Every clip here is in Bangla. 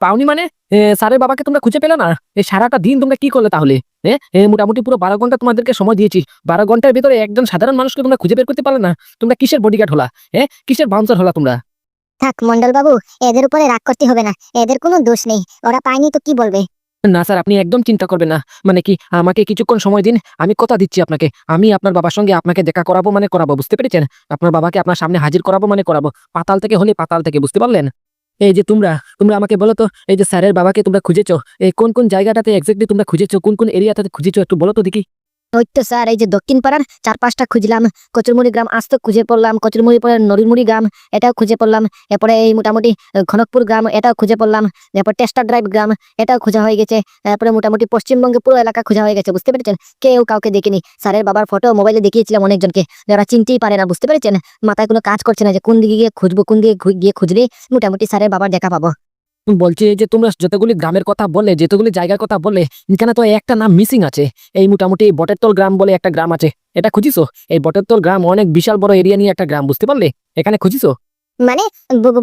পাওনি মানে? স্যারের বাবাকে তোমরা খুঁজে পেলে না? এই সারাটা দিন তোমরা কি করলে তাহলে? এ, মোটামুটি পুরো বারো ঘণ্টা তোমাদেরকে সময় দিয়েছি। বারো ঘণ্টার ভিতরে একজন সাধারণ মানুষকে তোমরা খুঁজে বের করতে পারলে না? তোমরা কিসের বডিগার্ড হলা? হ্যাঁ কিসের বাউন্সার হলা তোমরা? থাক মন্ডল বাবু এদের উপরে রাগ করতে হবে না। এদের কোনো দোষ নেই। ওরা পায়নি তো কি বলবে? না স্যার আপনি একদম চিন্তা করবেন না। মানে কি আমাকে কিছুক্ষণ সময় দিন আমি কথা দিচ্ছি আপনাকে। আমি আপনার বাবার সঙ্গে আপনাকে দেখা করাবো মানে করাবো বুঝতে পেরেছেন? আপনার বাবাকে আপনার সামনে হাজির করাবো মানে করাবো। পাতাল থেকে হলে পাতাল থেকে বুঝতে পারলেন? এই যে তোমরা তোমরা আমাকে বলো তো, এই যে স্যারের বাবাকে তোমরা খুঁজেছো? এই কোন কোন জায়গাটাতে এক্স্যাক্টলি তোমরা খুঁজেছো? কোন কোন এরিয়াটাতে খুঁজেছো একটু বলো তো দেখি। ওই তো স্যার এই যে দক্ষিণ পাড়ার চার পাঁচটা খুঁজলাম কচুরমুড়ি গ্রাম আস্ত খুঁজে পড়লাম কচুরমুড়ি পরে নরিমুড়ি গ্রাম এটাও খুঁজে পড়লাম এরপরে এই মোটামুটি আহ, খনকপুর গ্রাম এটাও খুঁজে পড়লাম এরপর টেস্টার ড্রাইভ গ্রাম এটাও খোঁজা হয়ে গেছে তারপরে মোটামুটি পশ্চিমবঙ্গে পুরো এলাকা খোঁজা হয়ে গেছে বুঝতে পেরেছেন? কেউ কাউকে দেখিনি স্যারের বাবার ফটো মোবাইলে দেখিয়েছিলাম অনেকজনকে যারা চিনতেই পারে না বুঝতে পেরেছেন? মাথায় কোনো কাজ করছে না যে কোন দিকে গিয়ে খুঁজবো কোন দিকে গিয়ে খুঁজলে মোটামুটি স্যারের বাবার দেখা পাবো। বলছি যে তোমরা যতগুলি গ্রামের কথা বললে যতগুলি জায়গার কথা বললে এখানে তো একটা নাম মিসিং আছে। এই মোটামুটি বটেরতল গ্রাম বলে একটা গ্রাম আছে। এটা খুঁজিছো? এই বটেরতল গ্রাম অনেক বিশাল বড় এরিয়া নিয়ে একটা গ্রাম বুঝতে পারলে? এখানে খুঁজিছো? মানে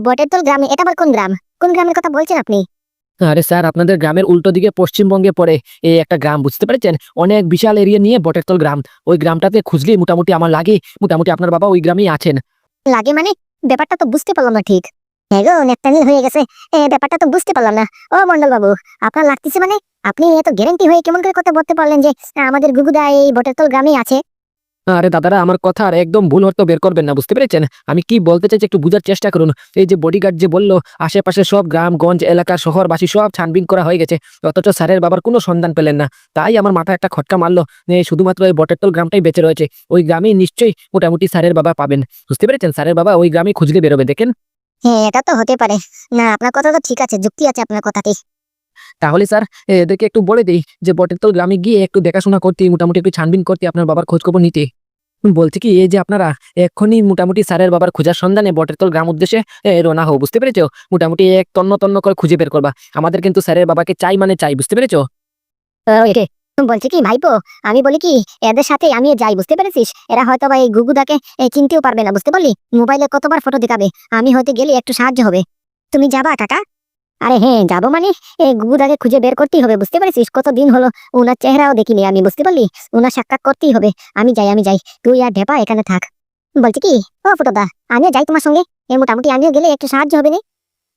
বটেরতল গ্রামে এটা আবার কোন গ্রাম? কোন গ্রামের কথা বলছেন আপনি? আরে স্যার আপনাদের গ্রামের উল্টো দিকে পশ্চিমবঙ্গে পড়ে এই একটা গ্রাম বুঝতে পেরেছেন? অনেক বিশাল এরিয়া নিয়ে বটেরতল গ্রাম। ওই গ্রামটাতে খুঁজলে মোটামুটি আমার লাগে। মোটামুটি আপনার বাবা ওই গ্রামেই আছেন। লাগে মানে? ব্যাপারটা তো বুঝতে পারলাম না ঠিক। হ্যাঁ গো হয়ে গেছে। ব্যাপারটা তো বুঝতে পারলাম না। ও মন্ডল বাবু আপনার লাগতেছে মানে? আপনি এত গ্যারেন্টি হয়ে কেমন করে কথা বলতে পারলেন যে, আমাদের গুগুদা এই বটেরতল গ্রামেই আছে? আরে দাদারা, আমার কথা আর একদম ভুল অর্থ বের করবেন না, বুঝতে পেরেছেন? আমি কি বলতে চাইছি একটু বুঝার চেষ্টা করুন। এই যে বডিগার্ড যে বলল আশেপাশে সব গ্রাম, গঞ্জ, এলাকা, শহরবাসী সব ছানবিন করা হয়ে গেছে। অথচ স্যারের বাবার কোনো সন্ধান পেলেন না। তাই আমার মাথায় একটা খটকা মারলো শুধুমাত্র ওই বটেরতল গ্রামটাই বেঁচে রয়েছে। ওই গ্রামেই নিশ্চয়ই মোটামুটি স্যারের বাবা পাবেন। বুঝতে পেরেছেন? স্যারের বাবা ওই গ্রামে খুঁজলে বেরোবে, দেখেন? হ্যাঁ এটা তো হতে পারে। না আপনার কথা তো ঠিক আছে যুক্তি আছে আপনার কথাতে তাহলে স্যার এদেরকে একটু বলে দিই যে বটেরতল গ্রামে গিয়ে একটু দেখাশোনা করতে মোটামুটি একটু ছানবিন করতে আপনার বাবার খোঁজ খবর নিতে। বলছি কি এই যে আপনারা এক্ষুনি মোটামুটি স্যারের বাবার খোঁজার সন্ধানে বটেরতল গ্রাম উদ্দেশ্যে রোনা হও বুঝতে পেরেছ? মোটামুটি এক তন্ন তন্ন করে খুঁজে বের করবা। আমাদের কিন্তু স্যারের বাবাকে চাই মানে চাই বুঝতে পেরেছ? বলছি কি, ভাইপো? আমি বলি কি, এদের সাথে আমিও যাই, বুঝতে পেরেছিস? এরা হয়তো বা এই গুগুদাকে চিনতেও পারবে না, বুঝতে পারলি? মোবাইলে কতবার ফটো দেখাবে? আমি হয়তো গেলে একটু সাহায্য হবে। তুমি যাবা, কাকা? আরে হ্যাঁ যাব মানে? এই গুগুদাকে খুঁজে বের করতেই হবে, বুঝতে পারছিস? কত দিন হলো ওনার চেহারাও দেখিনি আমি, বুঝতে পারলি? ওনার সাক্ষাৎ করতেই হবে। আমি যাই আমি যাই। তুই আর ঢেপা এখানে থাক। বলছি কি, ও ফুটোদা, আমিও যাই তোমার সঙ্গে। এ, মোটামুটি আমিও গেলে একটু সাহায্য হবে না।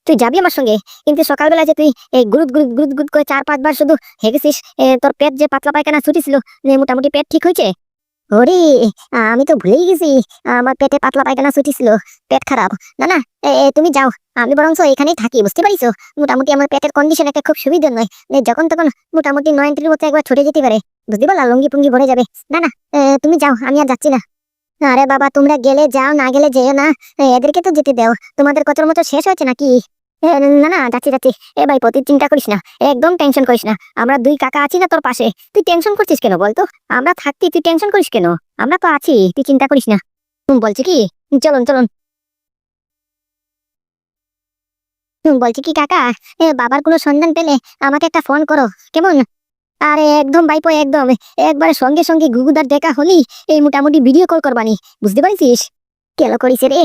তুই যাবি আমার সঙ্গে? কিন্তু সকালবেলা যে তুই, এই গুরুদ গুরুদ গুরুদ গুরুদ করে চার পাঁচবার শুধু হেগেছিস তোর পেট যে পাতলা পায়খানা ছুটিছিল মোটামুটি পেট ঠিক হয়েছে? ওরে আমি তো ভুলেই গেছি আমার পেটে পাতলা পায়খানা ছুটিছিল, পেট খারাপ। না না তুমি যাও, আমি বরং এখানেই থাকি, বুঝতে পারিস? মোটামুটি আমার পেটের কন্ডিশন একটা খুব সুবিধা নয় যখন তখন মোটামুটি নয়নটির মতো একবার ছুটে যেতে পারে, বুঝতে পারলা লঙ্গি পুঙ্গি ভরে যাবে। না না তুমি যাও, আমি আর যাচ্ছি না। আরে বাবা, তোমরা গেলে যাও, না গেলে যেও না। এদেরকে তো যেতে দেও। তোমাদের কচর মতো শেষ হয়েছে নাকি? না না, যাচ্ছি যাচ্ছি। এ ভাই তুই চিন্তা করিস না। একদম টেনশন করিস না। আমরা দুই কাকা আছি না তোর পাশে। তুই টেনশন করছিস কেন বলতো আমরা থাকতি, তুই টেনশন করিস কেন? আমরা তো আছি, তুই চিন্তা করিস না। বলছি কি? চলুন চলুন। বলছি কি কাকা? বাবার কোনো সন্ধান পেলে আমাকে একটা ফোন করো। কেমন? আরে একদম ভাইপো, একদম। একবার সঙ্গে সঙ্গে গুগুদার দেখা হলি, এই মোটামুটি ভিডিও কল করবানি, বুঝতে পারছিস কেন করিস রে?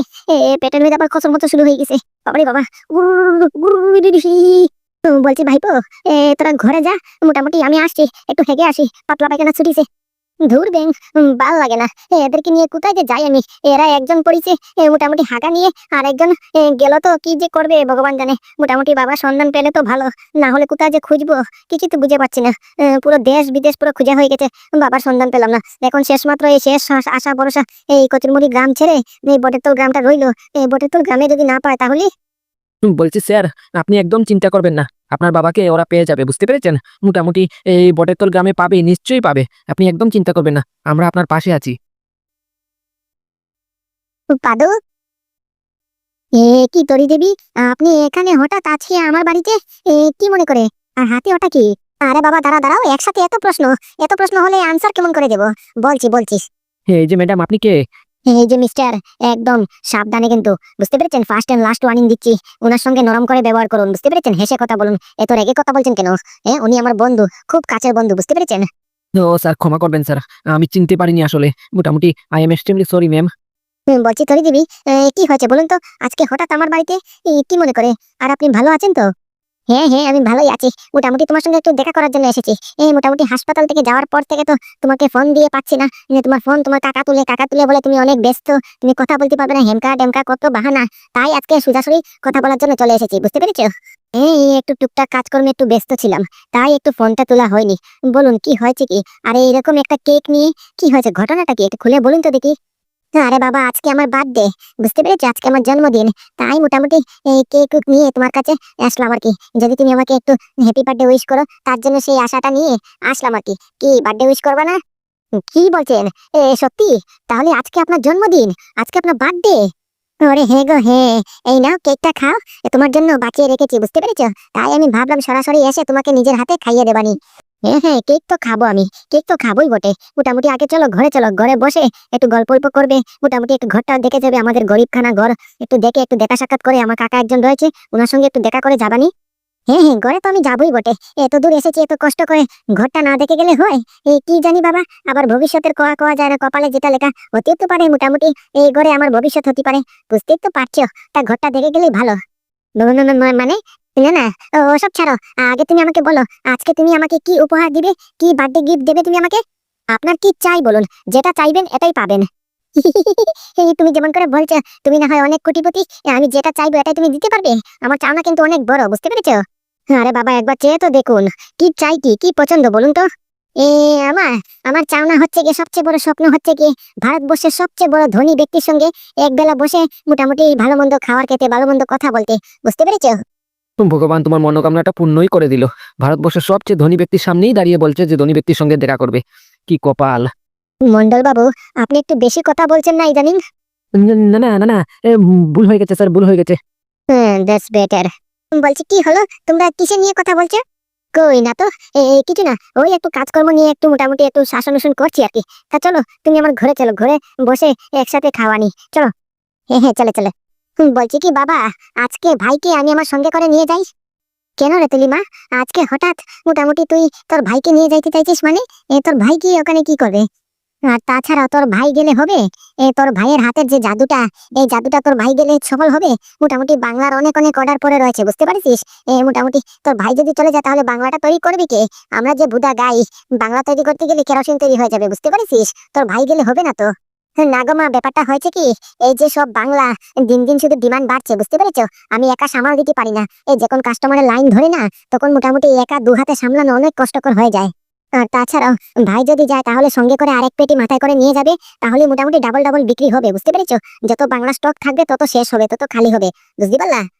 পেটের মধ্যে আবার খসর মতো শুরু হয়ে গেছে। বাবারে বাবা। বলছি ভাইপো তোরা ঘরে যা, মোটামুটি আমি আসছি, একটু হেগে আসি, পাতলা পায়খানা ছুটিছে। ধুর ব্যাং ভালো লাগে না। এদেরকে নিয়ে কোথায় যে যাই আমি? এরা একজন পড়িছে মোটামুটি হাঁকা নিয়ে, আর একজন গেল তো, কি যে করবে ভগবান জানে। মোটামুটি বাবা সন্ধান পেলে তো ভালো, না হলে কোথায় যে খুঁজবো? কিছু তো বুঝে পাচ্ছি না। পুরো দেশ বিদেশ পুরো খুঁজে হয়ে গেছে, বাবার সন্ধান পেলাম না। এখন শেষ মাত্র এই শেষ আশা ভরসা এই কচুরমুড়ি গ্রাম ছেড়ে, এই বটেরতল গ্রামটা রইল। এই বটেরতল গ্রামে যদি না পায় তাহলে? বলছি স্যার আপনি একদম চিন্তা করবেন না। আপনার বাবাকে ওরা পেয়ে যাবে বুঝতে পেরেছেন? মোটামুটি এই বটেরতল গ্রামে পাবে নিশ্চয়ই পাবে। আপনি একদম চিন্তা করবেন না আমরা আপনার পাশে আছি। পাদু এ কি তরি দেবী? আপনি এখানে হঠাৎ আজকে আমার বাড়িতে? কি মনে করে? আর হাতে ওটা কি? আরে বাবা দাঁড়া দাঁড়াও একসাথে এত প্রশ্ন। এত প্রশ্ন হলে আনসার কেমন করে দেব? বলছি বলছিস এই যে ম্যাডাম আপনি কে? এই যে মিস্টার একদম সাবধানে কিন্তু বুঝতে পেরেছেন? ফার্স্ট এন্ড লাস্ট ওয়ার্নিং দিচ্ছি। ওনার সঙ্গে নরম করে ব্যবহার করুন বুঝতে পেরেছেন? হেসে কথা বলুন। এত রেগে কথা বলছেন কেন? হ্যাঁ উনি আমার বন্ধু খুব কাছের বন্ধু বুঝতে পেরেছেন? ও স্যার ক্ষমা করবেন স্যার। আমি চিনতে পারিনি আসলে। মোটামুটি I am extremely sorry ma'am বলছি তরি দেবী কি হয়েছে বলুন তো? আজকে হঠাৎ আমার বাড়িতে কি মনে করে? আর আপনি ভালো আছেন তো? হ্যাঁ হ্যাঁ আমি ভালোই আছি। মোটামুটি তোমার সঙ্গে একটু দেখা করার জন্য এসেছি। এই মোটামুটি হাসপাতাল থেকে যাওয়ার পর থেকে তো তোমাকে ফোন দিয়ে পাচ্ছি না। তোমার ফোন তোমার কাকা তুলে কাকা তুলে বলে তুমি অনেক ব্যস্ত, তুমি কথা বলতে পারবে না, হেমকা ডেমকা কত বাহানা। তাই আজকে সোজাসুরি কথা বলার জন্য চলে এসেছি, বুঝতে পেরেছ? এই একটু টুকটাক কাজকর্মে একটু ব্যস্ত ছিলাম, তাই একটু ফোনটা তোলা হয়নি। বলুন, কি হয়েছে কি? আরে, এরকম একটা কেক নিয়ে কি হয়েছে? ঘটনাটা কি? একটু খুলে বলুন তো দেখি। আরে বাবা, আজকে আমার বার্থডে বুঝতে পেরেছি? আজকে আমার জন্মদিন। তাই মোটামুটি কেক নিয়ে তোমার কাছে আসলাম আর কি। যদি তুমি আমাকে একটু হ্যাপি বার্থডে উইশ করো, তার জন্য সেই আশাটা নিয়ে আসলাম আর কি। কি বার্থডে উইশ করবে না? কি বলছেন? এ, সত্যি? তাহলে আজকে আপনার জন্মদিন। আজকে আপনার বার্থডে ওরে হে গো হে। এই নাও কেকটা খাও। তোমার জন্য বাঁচিয়ে রেখেছি, বুঝতে পেরেছ? তাই আমি ভাবলাম সরাসরি এসে তোমাকে নিজের হাতে খাইয়ে দেবানি। হ্যাঁ হ্যাঁ কেক তো খাব আমি। কেক তো খাবোই বটে। মোটামুটি আগে চলো, ঘরে চলো, ঘরে বসে একটু গল্প গল্প করবে। মোটামুটি একটু ঘরটা দেখে যাবে আমাদের গরিবখানা ঘর। একটু দেখে, একটু দেখা সাক্ষাৎ করে আমার কাকা একজন রয়েছে ওনার সঙ্গে একটু দেখা করে যাবানি হ্যাঁ হ্যাঁ ঘরে তো আমি যাবই বটে। এত দূর এসেছি, এত কষ্ট করে ঘরটা না দেখে গেলে হয়? এই কি জানি বাবা, আবার ভবিষ্যতের কোয়া কোয়া যায় না, কপালে যেটা লেখা হতেও তো পারে মোটামুটি। এই ঘরে আমার ভবিষ্যৎ হতে পারে। বুঝতেই তো পারছ, তা ঘরটা দেখে গেলেই ভালো। মানে না না ওসব ছাড়ো। আগে তুমি আমাকে বলো, আজকে তুমি আমাকে কি উপহার দিবে? কি বার্থডে গিফট দেবে তুমি আমাকে? আপনার কি চাই বলুন, যেটা চাইবেন এটাই পাবেন। তুমি যেমন করে বলছো, তুমি না হয় অনেক কোটিপতি, আমি যেটা চাইব এটাই তুমি দিতে পারবে? আমার চাওনা কিন্তু অনেক বড়, বুঝতে আরে বাবা, একবার চেয়ে তো দেখুন, কি চাই কি কি পছন্দ বলুন তো? এ, আমার আমার চাওনা হচ্ছে কি, সবচেয়ে বড় স্বপ্ন হচ্ছে কি, ভারতবর্ষের সবচেয়ে বড় ধনী ব্যক্তির সঙ্গে একবেলা বসে মোটামুটি ভালো মন্দ খাওয়ার খেতে, ভালো মন্দ কথা বলতে, বুঝতে পেরেছ? ভগবান তোমার মনোকামনাটা পূর্ণই করে দিল। ভারতবর্ষের সবচেয়ে ধনী ব্যক্তির সামনেই দাঁড়িয়ে বলছে যে ধনী ব্যক্তির সঙ্গে দেখা করবে। কি কপাল। মন্ডল বাবু আপনি একটু বেশি কথা বলছেন না ইদানিং। না না না না ভুল হয়ে গেছে স্যার ভুল হয়ে গেছে। হ্যাঁ দ্যাটস বেটার। বলছি কি হলো? তোমরা কিসে নিয়ে কথা বলছো? কই না তো কিছু না ওই একটু কাজকর্ম নিয়ে একটু মোটামুটি একটু শাসন করছি আর কি। তা চলো তুমি আমার ঘরে চলো ঘরে বসে একসাথে খাওয়ানি চলো। হ্যাঁ হ্যাঁ চলে চলে। বলছি কি, বাবা, আজকে ভাইকে আমি আমার সঙ্গে করে নিয়ে যাই। কেন রে তুলিমা? আজকে হঠাৎ মোটামুটি তুই তোর ভাইকে নিয়ে যাইতে চাইছিস মানে? এ তোর ভাই কি, ওখানে কি করবে? আর তাছাড়া তোর ভাই গেলে হবে? এ তোর ভাইয়ের হাতের যে জাদুটা, এই জাদুটা তোর ভাই গেলে সফল হবে? মোটামুটি বাংলার অনেক অনেক অর্ডার পরে রয়েছে, বুঝতে পারছিস? এ মোটামুটি তোর ভাই যদি চলে যায়, তাহলে বাংলাটা তৈরি করবি কে? আমরা যে বুদা গাই, বাংলা তৈরি করতে গেলে কেরোসিন তৈরি হয়ে যাবে, বুঝতে পারছিস? তোর ভাই গেলে হবে না তো? না গো মা, ব্যাপারটা হয়েছে কি? এই যে সব বাংলা, দিন দিন শুধু ডিমান্ড বাড়ছে, বুঝতে পেরেছ? আমি একা সামাল দিতে পারি না। এই যখন কাস্টমারের লাইন ধরে না, তখন মোটামুটি একা দু হাতে সামলানো অনেক কষ্টকর হয়ে যায়। আর তাছাড়াও ভাই যদি যায়, তাহলে সঙ্গে করে আরেক পেটি মাথায় করে নিয়ে যাবে, তাহলে মোটামুটি ডাবল ডাবল বিক্রি হবে, বুঝতে পেরেছ? যত বাংলা স্টক থাকবে, তত শেষ হবে, তত খালি হবে, বুঝতে পারলা?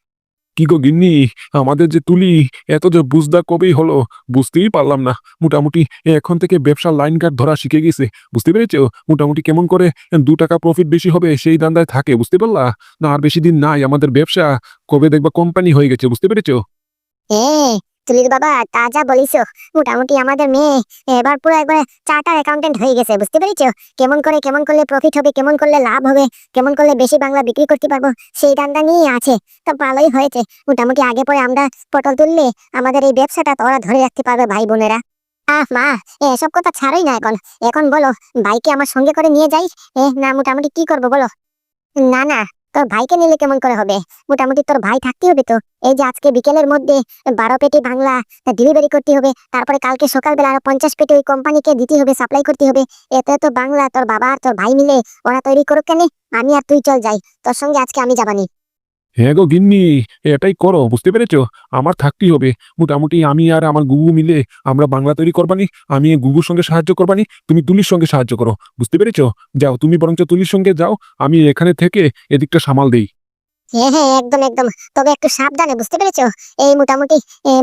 কি গো গিন্নি? আমাদের যে তুলি, এত যে বুঝদা কবেই হলো? বুঝতেই পারলাম না। মোটামুটি এখন থেকে ব্যবসার লাইন কার্ড ধরা শিখে গেছে। বুঝতে পেরেছ? মোটামুটি কেমন করে দু টাকা প্রফিট বেশি হবে সেই দান্দায় থাকে, বুঝতে পারলা? না আর বেশি দিন নাই আমাদের ব্যবসা। কবে দেখবা কোম্পানি হয়ে গেছে, বুঝতে পেরেছ? তুলির বাবা তাজা বলিস মোটামুটি আমাদের মেয়ে এবার পুরো একবার চার্টার অ্যাকাউন্টেন্ট হয়ে গেছে, বুঝতে পেরেছ? কেমন করে, কেমন করলে প্রফিট হবে, কেমন করলে লাভ হবে, কেমন করলে বেশি বাংলা বিক্রি করতে পারব, সেই দান্দা নিয়ে আছে। তো ভালোই হয়েছে। মোটামুটি আগে পরে আমরা পটল তুললে আমাদের এই ব্যবসাটা তোরা ধরে রাখতে পারবে ভাই বোনেরা। আহ মা, এসব কথা ছাড়ই না এখন। এখন বলো, ভাইকে আমার সঙ্গে করে নিয়ে যাই? না, মোটামুটি কি করব বলো? না না তোর ভাইকে নিলে কেমন করে হবে? মোটামুটি তোর ভাই থাকতে হবে তো। এই যে আজকে বিকেলের মধ্যে বারো পেটি বাংলা ডেলিভারি করতে হবে, তারপরে কালকে সকালবেলা আরও পঞ্চাশ পেটি ওই কোম্পানিকে দিতে হবে সাপ্লাই করতে হবে। এতে তো বাংলা, তোর বাবা আর তোর ভাই মিলে ওরা তৈরি করুক কেন? আমি আর তুই চল যাই। তোর সঙ্গে আজকে আমি যাবানি। হ্যাঁ গো গিন্নি, এটাই করো, বুঝতে পেরেছ? আমার থাকতেই হবে। মোটামুটি আমি আর আমার গুগু মিলে আমরা বাংলা তৈরি করবানি, আমি গুগুর সঙ্গে সাহায্য করবানি, তুমি তুলির সঙ্গে সাহায্য করো, বুঝতে পেরেছ? যাও, তুমি বরঞ্চ তুলির সঙ্গে যাও, আমি এখানে থেকে এদিকটা সামাল দেই। হ্যাঁ হ্যাঁ একদম একদম। তবে একটু সাবধানে, বুঝতে পেরেছ? এই মোটামুটি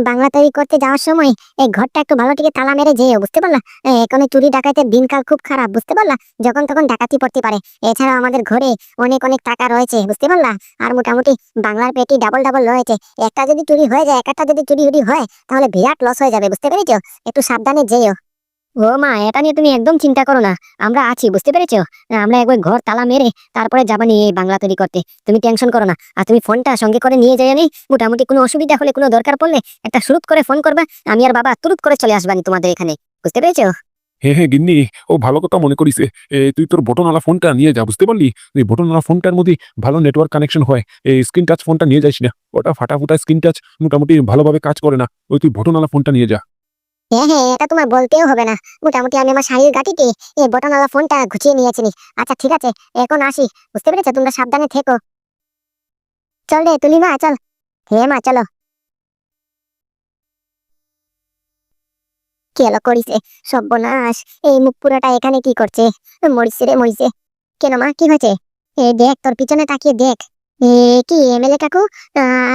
বাংলা তৈরি করতে যাওয়ার সময়, এই ঘরটা একটু ভালো থেকে তালা মেরে যেও, বুঝতে পারলা? এখানে চুরি ডাকাতের দিনকাল খুব খারাপ, বুঝতে পারলা? যখন তখন ডাকাতি পড়তে পারে। এছাড়াও আমাদের ঘরে অনেক অনেক টাকা রয়েছে, বুঝতে পারলা? আর মোটামুটি বাংলার পেটি ডাবল ডাবল রয়েছে। একটা যদি চুরি হয়ে যায় একটা যদি চুরি উড়ি হয়, তাহলে বিরাট লস হয়ে যাবে, বুঝতে পেরেছ? একটু সাবধানে যেও। ও মা, এটা নিয়ে তুমি একদম চিন্তা করো না। আমরা আছি, বুঝতে পেরেছ? আমরা একবার ঘর তালা মেরে তারপরে যাবানি এই বাংলা তৈরি করতে। তুমি টেনশন করো না। আর তুমি ফোনটা সঙ্গে করে নিয়ে যাই নি। মোটামুটি কোনো অসুবিধা হলে, কোনো দরকার পড়লে একটা শুরুত করে ফোন করবে। আমি আর বাবা তুরুত করে চলে আসবানি তোমাদের এখানে। বুঝতে পেরেছ? হ্যাঁ হ্যাঁ গিন্নি, ও ভালো কথা মনে করিছে। তুই তোর বটনওয়ালা ফোনটা নিয়ে যা, বুঝতে পারলি? এই বটনওয়ালা ফোনটার মধ্যে ভালো নেটওয়ার্ক কানেকশন হয়। এই স্ক্রিন টাচ ফোনটা নিয়ে যাইস না। ওটা ফাটাফুটা স্ক্রিন টাচ মোটামুটি ভালোভাবে কাজ করে না। ওই তুই বটনওয়ালা ফোনটা নিয়ে যা। হ্যাঁ হ্যাঁ এটা তোমার বলতেও হবে না। মোটামুটি আমি আমার শাড়ির গাটিতে এই বটনওয়ালা ফোনটা গুছিয়ে নিয়েছি আচ্ছা ঠিক আছে, এখন আসি। বুঝতে পেরেছ? তোমরা সাবধানে থেকো। চল রে, তুলি মা, চল। হ্যাঁ মা, চলো। কি হলো করিছে সর্বনাশ। এই মুখ পুরাটা এখানে কি করছে? মরিছে রে মরিছে কেন মা, কি হয়েছে? এ দেখ, তোর পিছনে তাকিয়ে দেখ। এ কি এমএলএ কাকু?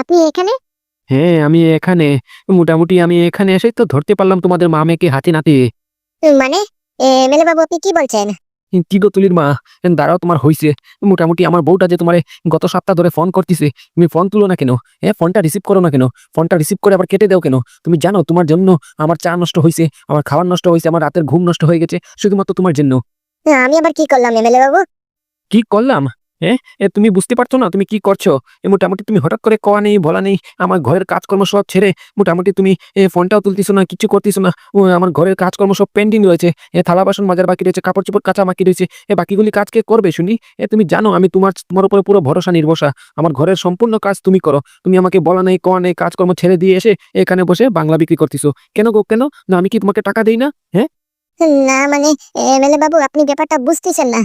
আপনি এখানে? হ্যাঁ আমি এখানে মোটামুটি আমি এখানে এসেই তো ধরতে পারলাম তোমাদের মা মেয়েকে হাতে নাতে। মানে? এমএলএ বাবু আপনি কি বলছেন? কি গো তুলির মা? দাঁড়াও তোমার হইছে। মোটামুটি আমার বউটা যে তোমার গত সপ্তাহ ধরে ফোন করতেছে তুমি ফোন তুলো না কেন? হ্যাঁ ফোনটা রিসিভ করো না কেন? ফোনটা রিসিভ করে আবার কেটে দাও কেন? তুমি জানো তোমার জন্য আমার চা নষ্ট হয়েছে আমার খাবার নষ্ট হয়েছে আমার রাতের ঘুম নষ্ট হয়ে গেছে শুধুমাত্র তোমার জন্য। আমি আবার কি করলাম এমএলএ বাবু কি করলাম? হ্যাঁ? তুমি বুঝতে পারছ না তুমি কি করছ? মোটামুটি তুমি হঠাৎ করে কওয়া নেই, বলা নেই, আমার ঘরের কাজকর্ম সব ছেড়ে মোটামুটি তুমি ফোনটাও তুলতেছো না, কিছু করতেছো না আমার ঘরের কাজকর্ম সব পেন্ডিং রয়েছে, এ থালা বাসন মাজার বাকি রয়েছে, কাপড় চোপড় কাঁচা বাকি রয়েছে, এ বাকিগুলি কাজ কে করবে শুনি? এ তুমি জানো আমি তোমার তোমার উপরে পুরো ভরসা নির্ভরসা আমার ঘরের সম্পূর্ণ কাজ তুমি করো, তুমি আমাকে বলা নেই, কওয়া নেই, কাজকর্ম ছেড়ে দিয়ে এসে এখানে বসে বাংলা বিক্রি করতেছো, কেন গো, কেন? না আমি কি তোমাকে টাকা দেই না? হ্যাঁ? না মানে এমএলএ বাবু, আপনি ব্যাপারটা বুঝতেছেন না।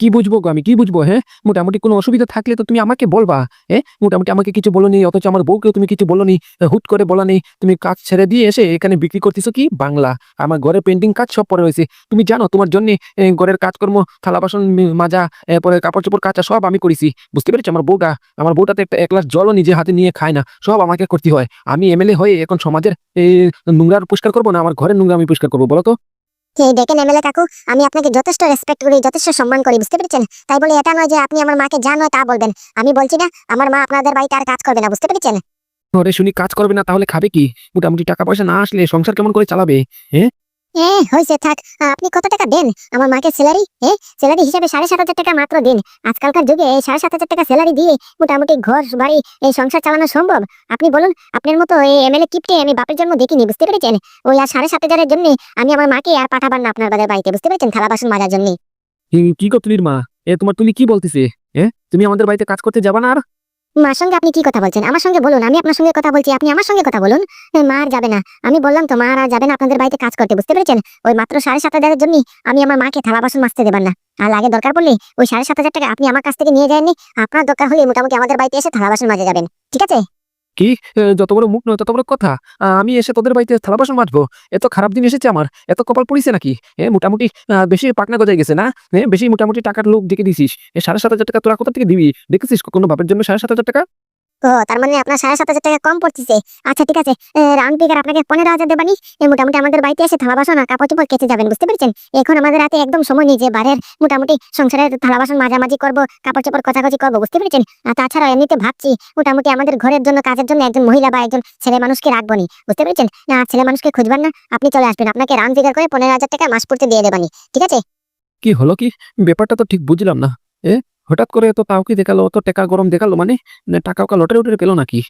কি বুঝব গো আমি? কি বুঝব হ্যাঁ? মোটামুটি কোনো অসুবিধা থাকলে তো তুমি আমাকে বলবা হ্যাঁ মোটামুটি আমাকে কিছু বলো নি অথচ আমার বউকেও তুমি কিছু বলো নি হুট করে বলা নেই। তুমি কাজ ছেড়ে দিয়ে এসে এখানে বিক্রি করতেছো কি? বাংলা। আমার ঘরে পেন্টিং কাজ সব পরে রয়েছে। তুমি জানো তোমার জন্য ঘরের কাজকর্ম, থালা বাসন মাজা পরে কাপড় চোপড় কাচা সব আমি করেছি। বুঝতে পেরেছি? আমার বউটা, আমার বউটাতে একটা, এক গ্লাস জলও নিজে হাতে নিয়ে খায় না। সব আমাকে করতে হয়। আমি এমএলএ হয়ে এখন সমাজের নোংরার পরিষ্কার করব না? আমার ঘরের নোংরা আমি পরিষ্কার করব, বলো তো? এই দেখেন এমএলএ কাকু, আমি আপনাকে যথেষ্ট রেসপেক্ট করি, যথেষ্ট সম্মান করি, বুঝতে পেরেছেন? তাই বলে এটা নয় যে আপনি আমার মাকে যা নয় তা বলবেন। আমি বলছি না, আমার মা আপনাদের বাড়িতে আর কাজ করবে না, বুঝতে পেরেছেন? ঘরে শুনি কাজ করবে না, তাহলে খাবে কি? মোটামুটি টাকা পয়সা না আসলে সংসার কেমন করে চালাবে এ হয়েছে, থাক। আপনি কত টাকা দেন? আমার মাকে স্যালারি এ স্যালারি হিসাবে সাড়ে সাত হাজার টাকা মাত্র দিন। আজকালকার যুগে এই সাড়ে সাত হাজার টাকা স্যালারি দিয়ে মোটামুটি ঘর, বাড়ি, এই সংসার চালানো সম্ভব। আপনি বলুন, আপনার মতো এই এমএলএ কিপটে আমি বাপের জন্ম দেখিনি, বুঝতে পেরেছেন? ওই আর সাড়ে সাত হাজারের জন্য আমি আমার মাকে আর পাঠাবার না আপনার বাদের বাড়িতে, বুঝতে পেরেছেন? থালা বাসন মাজার জন্য। কি- কি গো তুলির মা? এ, তোমার তুলি কি বলতেছে? এ, তুমি আমাদের বাড়িতে কাজ করতে যাবা না আর? মার সঙ্গে আপনি কি কথা বলছেন? আমার সঙ্গে বলুন, আমি আপনার সঙ্গে কথা বলছি, আপনি আমার সঙ্গে কথা বলুন। মার যাবে না। আমি বললাম তো মা আর যাবে না, আপনাদের বাড়িতে কাজ করতে, বুঝতে পেরেছেন? ওই মাত্র সাড়ে সাত হাজারের জন্য আমি আমার মাকে থালা বাসন মাসতে দেবেন না। আর লাগে দরকার পড়লে ওই সাড়ে সাত হাজার টাকা আপনি আমার কাছ থেকে নিয়ে যাননি আপনার দরকার হলে মোটামুটি আমাদের বাড়িতে এসে থালা বাসন মাজে যাবেন। ঠিক আছে? কি? যত বড় মুখ নয়, তত বড় কথা। আমি এসে তোদের বাড়িতে থালা বাসন মাজবো এত খারাপ দিন এসেছে আমার। এত কপাল পড়িছে নাকি? এ, মোটামুটি বেশি পাকনা গজায় গেছে না? বেশি মোটামুটি টাকার লোক ডেকে দিছিস। সাড়ে সাত হাজার টাকা তোরা কোথা থেকে দিবি? দেখেছিস কোনো বাপের জন্য সাড়ে সাত হাজার টাকা? ও, তার মানে আপনার সাড়ে সাত হাজার টাকা কম পড়তেছে। আচ্ছা ঠিক আছে। রাউন্ড ফিগার আপনাকে পনেরো হাজার দেবানি মোটামুটি আমাদের বাড়িতে এসে থালা বাসন কাপড় চোপড় কেটে যাবেন, বুঝতে পেরেছেন? এখন আমাদের হাতে একদম সময় নেই যে বাড়ির মোটামুটি সংসারের থালা বাসন মাঝামাঝি করব, কাপড় চোপড় কচাকচি করব, বুঝতে পেরেছেন? আর তাছাড়া এমনিতে ভাবছি, মোটামুটি আমাদের ঘরের জন্য, কাজের জন্য একজন মহিলা বা একজন ছেলে মানুষকে রাখব নি, বুঝতে পেরেছেন? না ছেলে মানুষকে খুঁজবেন না, আপনি চলে আসবেন। আপনাকে রাউন্ড ফিগার করে পনেরো হাজার টাকা মাস পড়তে দিয়ে দেবানি ঠিক আছে? কি হলো কি? ব্যাপারটা তো ঠিক বুঝলাম না। হঠাৎ করে এত তাও কি দেখাল অত টাকা গরম দেখাল মানে টাকা ওকা লটারি উঠে পেল নাকি?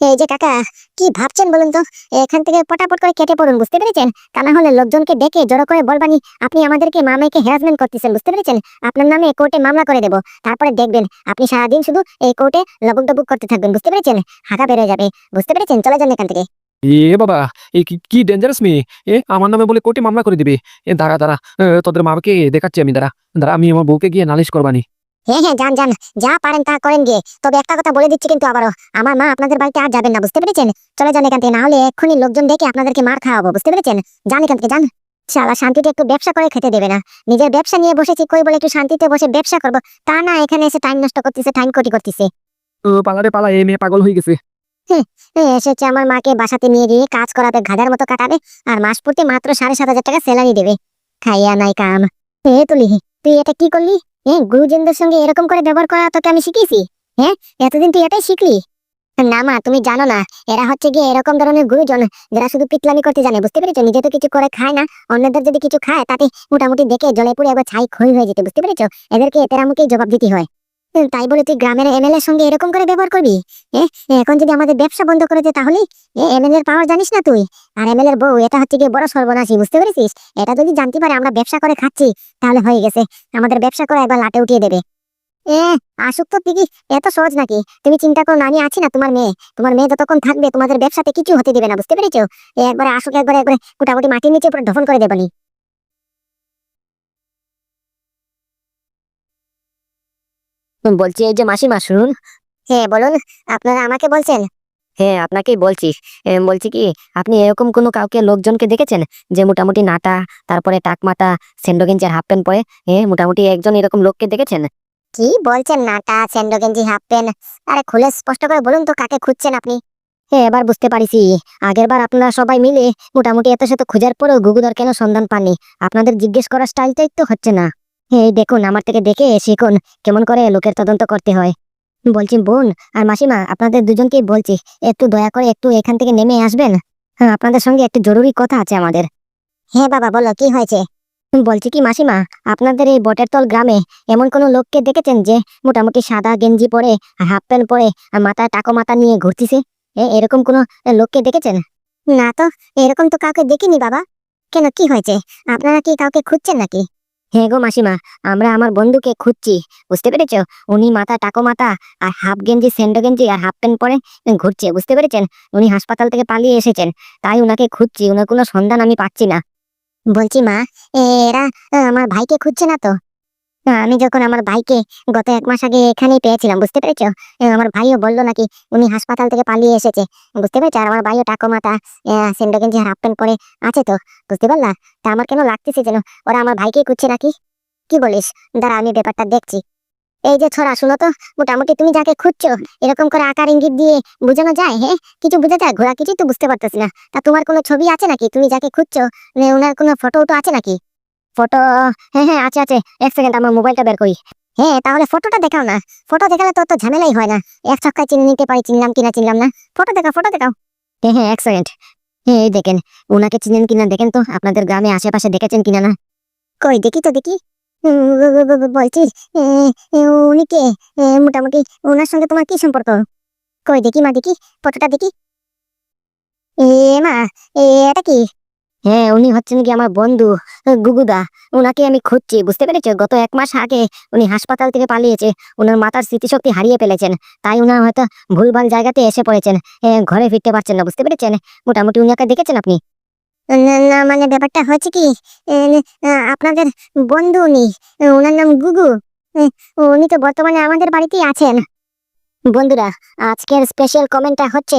এই যে কাকা কি ভাবছেন বলুন তো? এখান থেকে পটাপট করে কেটে পড়ুন বুঝতে পেরেছেন? তা না হলে লোকজনকে ডেকে জড়ো করে বলবানি আপনি আমাদেরকে মামাইকে হ্যারাসমেন্ট করতেছেন বুঝতে পেরেছেন? আপনার নামে কোর্টে মামলা করে দেবো। তারপরে দেখবেন আপনি সারাদিন শুধু এই কোর্টে লবুক ডবুক করতে থাকবেন বুঝতে পেরেছেন? হাঁকা বেড়ে যাবে বুঝতে পেরেছেন? চলে যান এখান থেকে। এ বাবা এই কি- কি ডেঞ্জারাস মেয়ে? এ আমার নামে বলে কোর্টে মামলা করে দিবে। এ দাঁড়া দাঁড়া তোদের মাকে দেখাচ্ছি আমি দাঁড়া দাঁড়া আমি আমার বউকে গিয়ে নালিশ করবানি। হ্যাঁ হ্যাঁ যান যান। যা পারেন তা করেন গিয়ে। তবে একটা কথা বলে দিচ্ছি কিন্তু আবারও আমার মা আপনাদের বাড়িতে আর যাবেন না বুঝতে পেরেছেন? চলে যান এখান থেকে না হলে এক্ষুনি লোকজন দেখে আপনাদেরকে মার খাওয়াবো বুঝতে পেরেছেন? যান এখান থেকে যান। শালা শান্তিতে একটু ব্যবসা করে খেতে দেবে না। নিজের ব্যবসা নিয়ে বসেছি কই বলে একটু শান্তিতে বসে ব্যবসা করব? তা না এখানে এসে টাইম নষ্ট করতেছে টাইম কটি করতেছে। ও পালারে পালা এ মেয়ে পাগল হয়ে গেছে। এসেছে আমার মাকে বাসাতে নিয়ে গিয়ে কাজ করাতে গাধার মতো কাটাবে আর মাস প্রতি মাত্র সাড়ে সাত হাজার টাকা স্যালারি দেবে। খাইয়া নাই কাম। এ তুলি তুই এটা কি করলি? হ্যাঁ গুরুজনদের সঙ্গে এরকম করে ব্যবহার করা তোকে আমি শিখিয়েছি। হ্যাঁ এতদিন তুই এটাই শিখলি? না মা, তুমি জানো না, এরা হচ্ছে গিয়ে এরকম ধরনের গুরুজন, যারা শুধু পিতলামি করতে জানে, বুঝতে পেরেছ? নিজে তো কিছু করে খায় না, অন্যদের যদি কিছু খায়, তাতে মোটামুটি দেখে জলে পুড়ে একবার ছাই ক্ষয় হয়ে যেতে, বুঝতে পেরেছ? এদেরকে এতেরামুখেই জবাব দিতে হয়। তাই বলে তুই গ্রামের এমএলএ এর সঙ্গে এরকম করে ব্যবহার করবি? এখন যদি আমাদের ব্যবসা বন্ধ করে দে তাহলে? এমএলএ এর পাওয়ার জানিস না তুই? আর এমএলএ এর বউ, এটা হচ্ছে কি বড় সর্বনাশী, বুঝতে পেরেছিস? এটা যদি জানতে পারে আমরা ব্যবসা করে খাচ্ছি, তাহলে হয়ে গেছে। আমাদের ব্যবসা করে একবার লাটে উঠিয়ে দেবে। এ, আসুক তো ঠিকই এত সহজ নাকি? তুমি চিন্তা করো না আমি আছি না তোমার মেয়ে। তোমার মেয়ে যতক্ষণ থাকবে তোমাদের ব্যবসাতে কিছু হতে দেবে না, বুঝতে পেরেছ? একবারে আসুক, একবারে একবারে মোটামুটি মাটির নিচে পুরো দফন করে দেবনি। বলছি এই যে মাসিমা শুনুন। হ্যাঁ বলুন আপনারা আমাকে বলছেন? হ্যাঁ আপনাকেই বলছি। বলছি কি আপনি এরকম কোনো কাউকে লোকজনকে দেখেছেন? যে মোটামুটি নাটা তারপরে টাকমাটা সেন্ডো গেঞ্জি হাফ প্যান্ট পরে হ্যাঁ মোটামুটি একজন এরকম লোককে দেখেছেন? কি বলছেন নাটা স্যান্ডো গেঞ্জি হাফ প্যান্ট? আরে খুলে স্পষ্ট করে বলুন তো কাকে খুঁজছেন আপনি? হ্যাঁ এবার বুঝতে পারিছি। আগের বার আপনারা সবাই মিলে মোটামুটি এত শত খোঁজার পরেও গুগুদার কেন সন্ধান পাননি? আপনাদের জিজ্ঞেস করার স্টাইলটাই তো হচ্ছে না। এই দেখুন, আমার থেকে দেখে শিখুন কেমন করে লোকের তদন্ত করতে হয়। বলছি, বোন আর মাসিমা, আপনাদের দুজনকেই বলছি, একটু দয়া করে একটু এখান থেকে নেমে আসবেন। হ্যাঁ আপনাদের সঙ্গে একটু জরুরি কথা আছে আমাদের। হ্যাঁ বাবা, বলো, কি হয়েছে? বলছি কি, মাসিমা, আপনাদের এই বটের তল গ্রামে এমন কোনো লোককে দেখেছেন যে মোটামুটি সাদা গেঞ্জি পরে আর হাফ প্যান্ট পরে আর মাথায় টাকো মাথা নিয়ে ঘুরতিছে? এরকম কোনো লোককে দেখেছেন? না তো, এরকম তো কাউকে দেখিনি, বাবা। কেন, কি হয়েছে? আপনারা কি কাউকে খুঁজছেন নাকি? হ্যাঁ গো মাসিমা, আমরা আমার বন্ধুকে খুঁজছি, বুঝতে পেরেছ? উনি মাথা টাকো মাথা, আর হাফ গেঞ্জি সেন্ডো গেঞ্জি, আর হাফ প্যান্ট পরে ঘুরছে, বুঝতে পেরেছেন? উনি হাসপাতাল থেকে পালিয়ে এসেছেন, তাই উনাকে খুঁজছি, উনার কোনো সন্ধান আমি পাচ্ছি না। বলছি, মা এরা আমার ভাইকে খুঁজছে না তো? আমি যখন আমার ভাইকে গত এক মাস আগে এখানেই পেয়েছিলাম, বুঝতে পেরেছ? আমার ভাইও বলল নাকি উনি হাসপাতাল থেকে পালিয়ে এসেছে, বুঝতে পেরেছ? আর আমার ভাইও টাকো গেঞ্জি হাফ প্যান্ট পরে আছে তো, বুঝতে পারলা? তা আমার কেন লাগতেছে যেন? ওরা আমার ভাইকে খুঁজছে নাকি? কি বলিস? দাঁড়া, আমি ব্যাপারটা দেখছি। এই যে ছড়া, শুনো তো, মোটামুটি তুমি যাকে খুঁজছো, এরকম করে আকার ইঙ্গিত দিয়ে বোঝানো যায় হ্যাঁ? কিছু বোঝা যায়? ঘোরা কিছুই তো বুঝতে পারতেছি না। তা তোমার কোনো ছবি আছে নাকি? তুমি যাকে খুঁজছো মানে ওনার কোনো ফটো আছে নাকি? ফটো হ্যাঁ হ্যাঁ আছে আছে। এক সেকেন্ড আমার মোবাইলটা বের করি। হ্যাঁ তাহলে ফটোটা দেখাও না। ফটো দেখালে তো ঝামেলাই হয় না। এক ছক্কায় চিনে নিতে পারি, চিনলাম কিনা চিনলাম না। ফটো দেখাও ফটো দেখাও। হ্যাঁ হ্যাঁ এক সেকেন্ড হ্যাঁ এই দেখেন ওনাকে চিনেন কিনা দেখেন তো, আপনাদের গ্রামে আশেপাশে দেখেছেন কিনা না কই, দেখি তো, দেখি। বলছি উনি কে? মোটামুটি ওনার সঙ্গে তোমার কি সম্পর্ক? কই, দেখি মা, দেখি, ফটোটা দেখি। এ, মা এটা কি? হ্যাঁ উনি হচ্ছেন কি আমার বন্ধু গুগুদা। ওনাকে আমি খুঁজছি বুঝতে পেরেছ? গত এক মাস আগে উনি হাসপাতাল থেকে পালিয়েছে ওনার মাথার স্মৃতিশক্তি হারিয়ে ফেলেছেন। তাই উনার হয়তো ভুলভাল জায়গাতে এসে পড়েছেন ঘরে ফিরতে পারছেন না বুঝতে পেরেছেন? মোটামুটি উনাকে দেখেছেন আপনি? না মানে ব্যাপারটা হচ্ছে কি আপনাদের বন্ধু উনি ওনার নাম গুগু। উনি তো বর্তমানে আমাদের বাড়িতেই আছেন। বন্ধুরা আজকের স্পেশাল কমেন্টটা হচ্ছে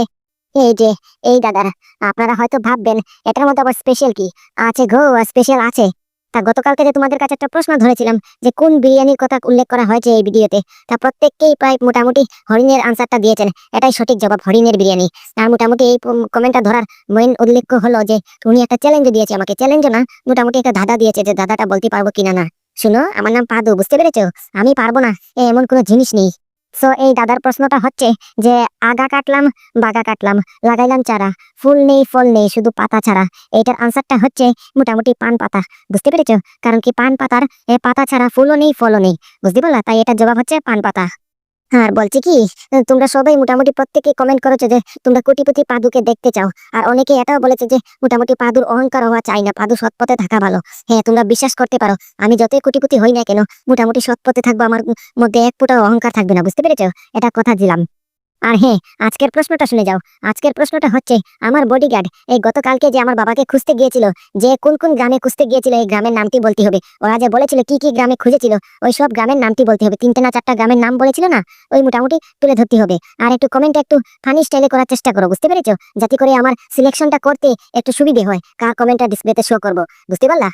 এই যে, এই দাদার আপনারা হয়তো ভাববেন, এটার মধ্যে আবার স্পেশাল কি? আছে গো স্পেশাল আছে। তা গতকালকে যে তোমাদের কাছে একটা প্রশ্ন ধরেছিলাম যে, কোন বিরিয়ানির কথা উল্লেখ করা হয়েছে এই ভিডিওতে? তা প্রত্যেককেই প্রায় মোটামুটি হরিণের আনসারটা দিয়েছেন। এটাই সঠিক জবাব, হরিণের বিরিয়ানি। আর মোটামুটি এই কমেন্টটা ধরার মেইন উল্লেখ হলো যে, উনি একটা চ্যালেঞ্জ দিয়েছে আমাকে। চ্যালেঞ্জ না, মোটামুটি একটা দাদা দিয়েছে যে, দাদাটা বলতে পারব কিনা না? শুনো, আমার নাম পাদু, বুঝতে পেরেছ? আমি পারব না এমন কোনো জিনিস নেই। সো এই দাদার প্রশ্নটা হচ্ছে যে, আগা কাটলাম, বাগা কাটলাম, লাগাইলাম চারা, ফুল নেই, ফল নেই, শুধু পাতা ছাড়া। এইটার আনসারটা হচ্ছে মোটামুটি পান পাতা। বুঝতে পেরেছ? কারণ কি পান পাতার পাতা ছাড়া ফুলও নেই, ফলও নেই। বুঝতে পারলা? তাই এটার জবাব হচ্ছে পান পাতা। আর বলছি কি তোমরা সবাই মোটামুটি প্রত্যেকে কমেন্ট করেছ যে তোমরা কোটিপতি পাদুকে দেখতে চাও। আর অনেকে এটাও বলেছে যে মোটামুটি পাদুর অহংকার হওয়া চাই না, পাদু সৎপথে থাকা ভালো। হ্যাঁ তোমরা বিশ্বাস করতে পারো, আমি যতই কোটিপতি হই না কেন, মোটামুটি সৎপথে থাকব, আমার মধ্যে এক ফুটা অহংকার থাকবে না, বুঝতে পেরেছ? এটা কথা দিলাম। আর হ্যাঁ আজকের প্রশ্নটা শুনে যাও। আজকের প্রশ্নটা হচ্ছে, আমার বডিগার্ড এই গতকালকে যে আমার বাবাকে খুঁজতে গিয়েছিল, যে কোন কোন গ্রামে খুঁজতে গিয়েছিল, এই গ্রামের নামটি বলতে হবে। ওরা যে বলেছিল কি কি গ্রামে খুঁজেছিল, ওই সব গ্রামের নামটি বলতে হবে। তিনটে না চারটা গ্রামের নাম বলেছিল না, ওই মোটামুটি তুলে ধরতে হবে। আর একটু কমেন্ট একটু ফানি স্টাইলে করার চেষ্টা করো, বুঝতে পেরেছ? যাতে করে আমার সিলেকশনটা করতে একটু সুবিধে হয়। কার কমেন্টটা ডিসপ্লেতে শো করব, বুঝতে পারলা?